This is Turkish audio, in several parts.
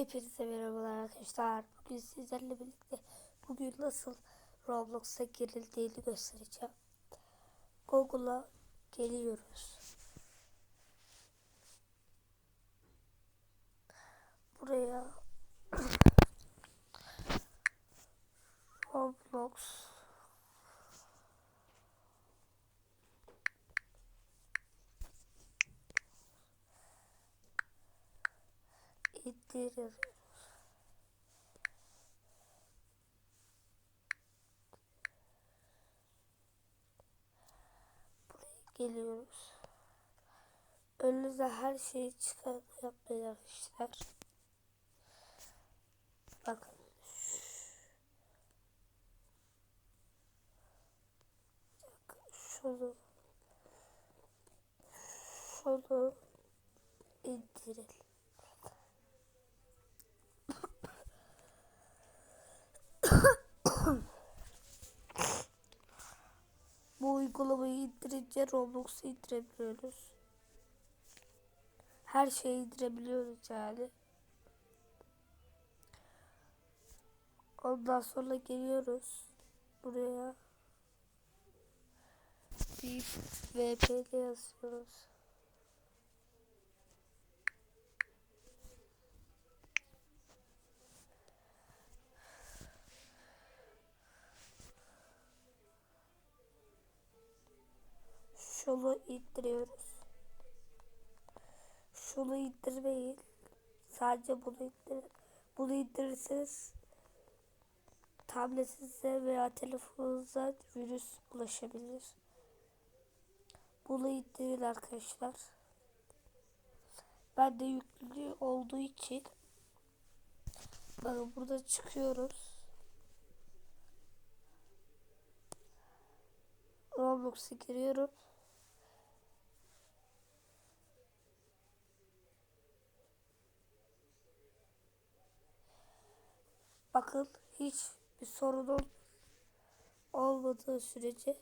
Hepinize merhabalar arkadaşlar. Bugün sizlerle birlikte bugün nasıl Roblox'a girildiğini göstereceğim. Google'a geliyoruz. Buraya Roblox indiriyoruz. geliyoruz. Önünüze her şeyi çıkar yapmaya arkadaşlar. Bakın. Şunu şunu indirin. Bu uygulamayı indirince Roblox'u indirebiliyoruz. Her şeyi indirebiliyoruz yani. Ondan sonra geliyoruz buraya. Bir VPN yazıyoruz. Şunu indiriyoruz. Şunu indirmeyin. Sadece bunu indir. Bunu indirirseniz tabletinize veya telefonunuza virüs ulaşabilir. Bunu indirin arkadaşlar. Ben de yüklü olduğu için burada çıkıyoruz. Roblox'a giriyorum. Bakın hiç bir sorun olmadığı sürece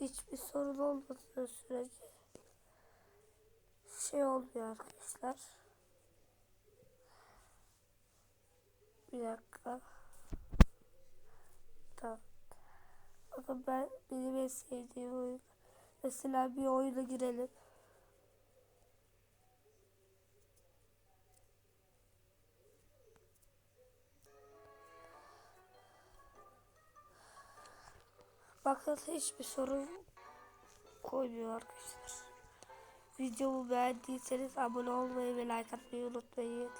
hiçbir sorun olmadığı sürece şey olmuyor arkadaşlar. Bir dakika. Tamam. Bakın ben benim en sevdiğim oyun. Mesela bir oyuna girelim. Bakın hiçbir sorun koymuyor arkadaşlar. Videomu beğendiyseniz abone olmayı ve like atmayı unutmayın.